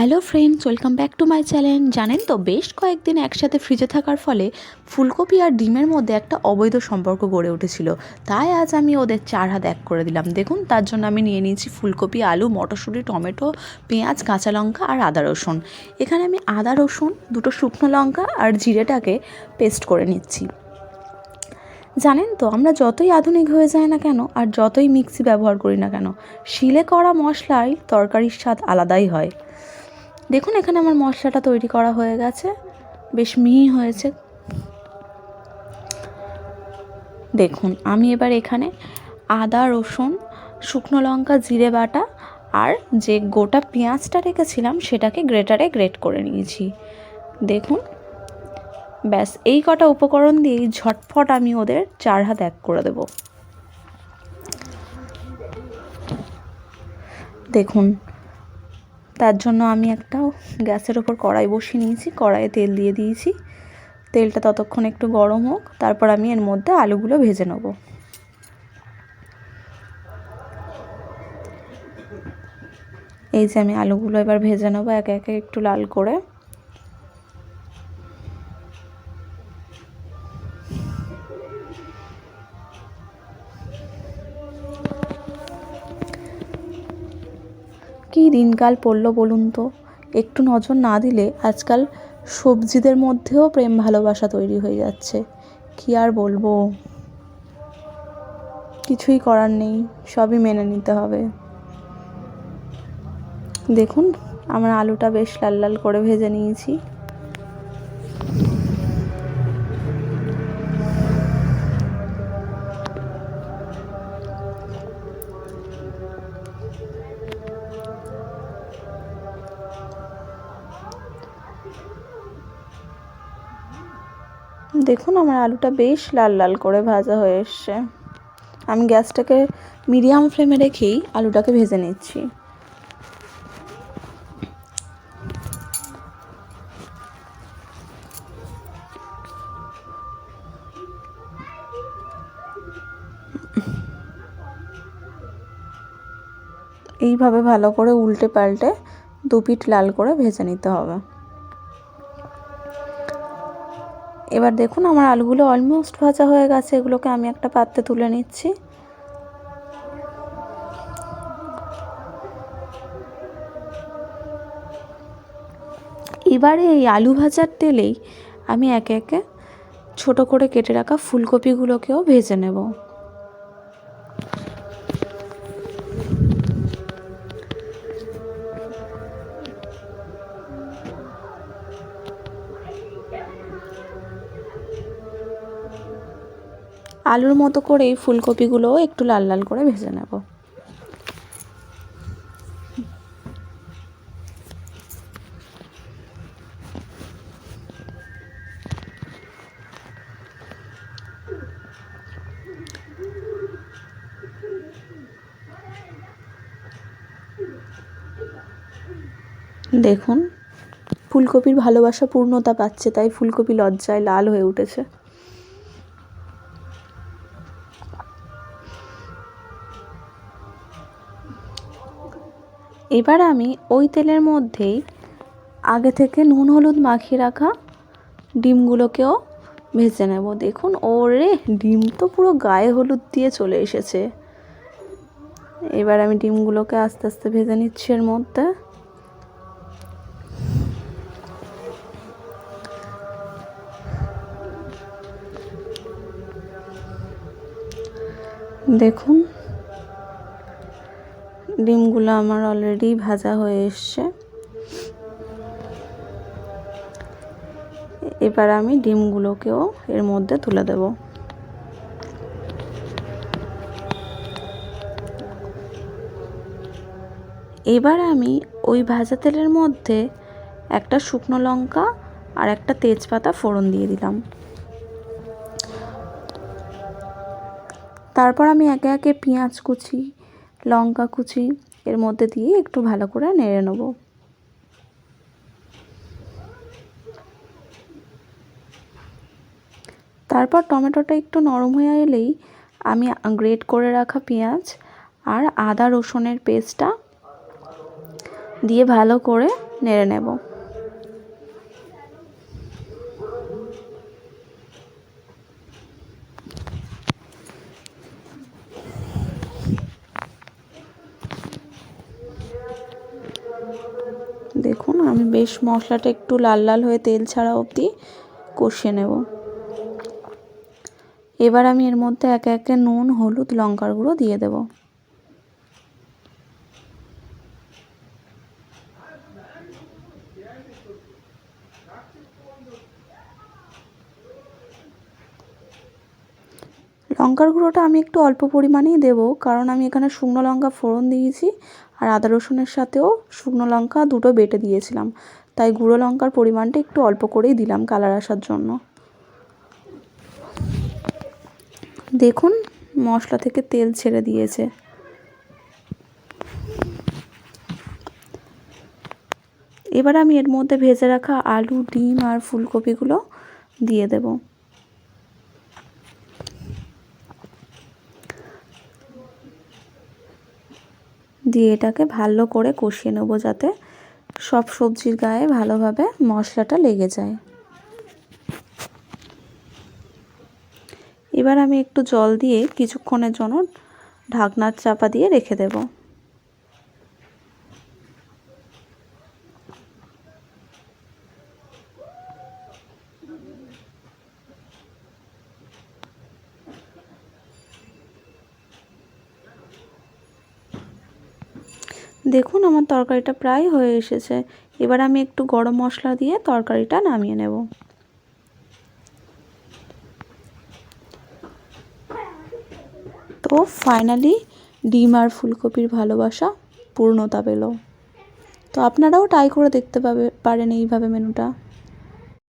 Hello friends, welcome back to my channel. জানেন তো, বেশ কয়েকদিন একসাথে ফ্রিজে থাকার ফলে ফুলকপি আর ডিমের মধ্যে একটা অবৈধ সম্পর্ক গড়ে উঠেছিল। তাই আজ আমি ওদের চার হাত এক করে দিলাম। দেখুন, তার জন্য আমি নিয়ে নিয়েছি ফুলকপি, আলু, মটরশুঁটি, টমেটো, পেঁয়াজ, কাঁচা লঙ্কা আর আদা রসুন। এখানে আমি আদা রসুন, দুটো শুকনো লঙ্কা আর জিরেটাকে পেস্ট করে নিচ্ছি। জানেন তো, আমরা যতই আধুনিক হয়ে যায় না কেন, আর যতই মিক্সি ব্যবহার করি না কেন, শিলে করা মশলায় তরকারির স্বাদ আলাদাই হয়। দেখুন, এখানে আমার মশলাটা তৈরি করা হয়ে গেছে। বেশ মিহি হয়েছে। দেখুন, আমি এবার এখানে আদা, রসুন, শুকনো লঙ্কা, জিরে বাটা আর যে গোটা পেঁয়াজটা রেখেছিলাম, সেটাকে গ্রেটারে গ্রেট করে নিয়েছি। দেখুন, ব্যাস, এই কটা উপকরণ দিয়েই ঝটফট আমি ওদের চার হাত এক করে দেব। দেখুন তার জন্য আমি একটা গ্যাসের ওপর কড়াই বসিয়ে নিয়েছি, কড়াইয়ে তেল দিয়ে দিয়েছি। তেলটা ততক্ষণ একটু গরম হোক, তারপর আমি এর মধ্যে আলুগুলো ভেজে নেব। এই যে আমি আলুগুলো এবার ভেজে নেব, একে একে একটু লাল করে। কী দিনকাল পড়ল বলুন তো? একটু নজর না দিলে আজকাল সবজিদের মধ্যেও প্রেম ভালোবাসা তৈরি হয়ে যাচ্ছে। কি আর বলব? কিছুই করার নেই, সবই মেনে নিতে হবে। দেখুন, আমার আলুটা বেশ লাল লাল করে ভেজে নিয়েছি। দেখুন, আমার আলুটা বেশ লাল লাল করে ভাজা হয়ে এসছে। আমি গ্যাসটাকে মিডিয়াম ফ্লেমে রেখেই আলুটাকে ভেজে নিচ্ছি। এইভাবে ভালো করে উল্টে পাল্টে দু পিঠ লাল করে ভেজে নিতে হবে। এবার দেখুন আমার আলুগুলো অলমোস্ট ভাজা হয়ে গেছে, এগুলোকে আমি একটা পাত্রে তুলে নিচ্ছি। এবারে এই আলু ভাজার তেলেই আমি একে একে ছোট করে কেটে রাখা ফুলকপিগুলোকেও ভেজে নেব। আলুর মতো করেই ফুলকপিগুলোও একটু লাল লাল করে ভেজে নেব। দেখুন, ফুলকপির ভালোবাসা পূর্ণতা পাচ্ছে, তাই ফুলকপি লজ্জায় লাল হয়ে উঠেছে। এবার আমি ওই তেলের মধ্যেই আগে থেকে নুন, হলুদ মাখিয়ে রাখা ডিমগুলোকেও ভেজে নেব। দেখুন, ওরে, ডিম তো পুরো গায়ে হলুদ দিয়ে চলে এসেছে। এবার আমি ডিমগুলোকে আস্তে আস্তে ভেজে নিচ্ছি এর মধ্যে। দেখুন ডিমগুলো আমার অলরেডি ভাজা হয়ে এসছে। এবার আমি ডিমগুলোকেও এর মধ্যে তুলে দেব। এবার আমি ওই ভাজা তেলের মধ্যে একটা শুকনো লঙ্কা আর একটা তেজপাতা ফোড়ন দিয়ে দিলাম। তারপর আমি একে একে পেঁয়াজ কুচি লঙ্কা কুচি এর মধ্যে দিয়ে একটু ভালো করে নেড়ে নেব। তারপর টমেটোটা একটু নরম হয়ে এলেই আমি গ্রেট করে রাখা পেঁয়াজ আর আদা রসুনের পেস্টটা দিয়ে ভালো করে নেড়ে নেব দেখুন আমি বেশ মশলাটা একটু লাল লাল হয়ে তেল ছাড়া অবধি কষিয়ে নেব। এবার আমি এর মধ্যে একে একে নুন, হলুদ, লঙ্কার গুঁড়ো দিয়ে দেব। লঙ্কার গুঁড়োটা আমি একটু অল্প পরিমাণেই দেবো, কারণ আমি এখানে শুকনো লঙ্কা ফোড়ন দিয়েছি। আর আদা রসুনের সাথেও শুকনো লঙ্কা দুটো বেটে দিয়েছিলাম। তাই গুঁড়ো লঙ্কার পরিমাণটা একটু অল্প করেই দিলাম কালার আসার জন্য। দেখুন, মশলা থেকে তেল ছেড়ে দিয়েছে। এবার আমি এর মধ্যে ভেজে রাখা আলু, ডিম আর ফুলকপিগুলো দিয়ে দেব। দিয়ে এটাকে ভালো করে কষিয়ে নেব যাতে সব সবজির গায়ে ভালোভাবে মশলাটা লেগে যায়। এবার আমি একটু জল দিয়ে কিছুক্ষণের জন্য ঢাকনার চাপা দিয়ে রেখে দেব। দেখুন আমার তরকারিটা প্রায় হয়ে এসেছে। এবার আমি একটু গরম মশলা দিয়ে তরকারিটা নামিয়ে নেব। তো ফাইনালি ডিম আর ফুলকপির ভালোবাসা পূর্ণতা পেল। তো আপনারাও ট্রাই করে দেখতে পাবে, পারেন এইভাবে মেনুটা।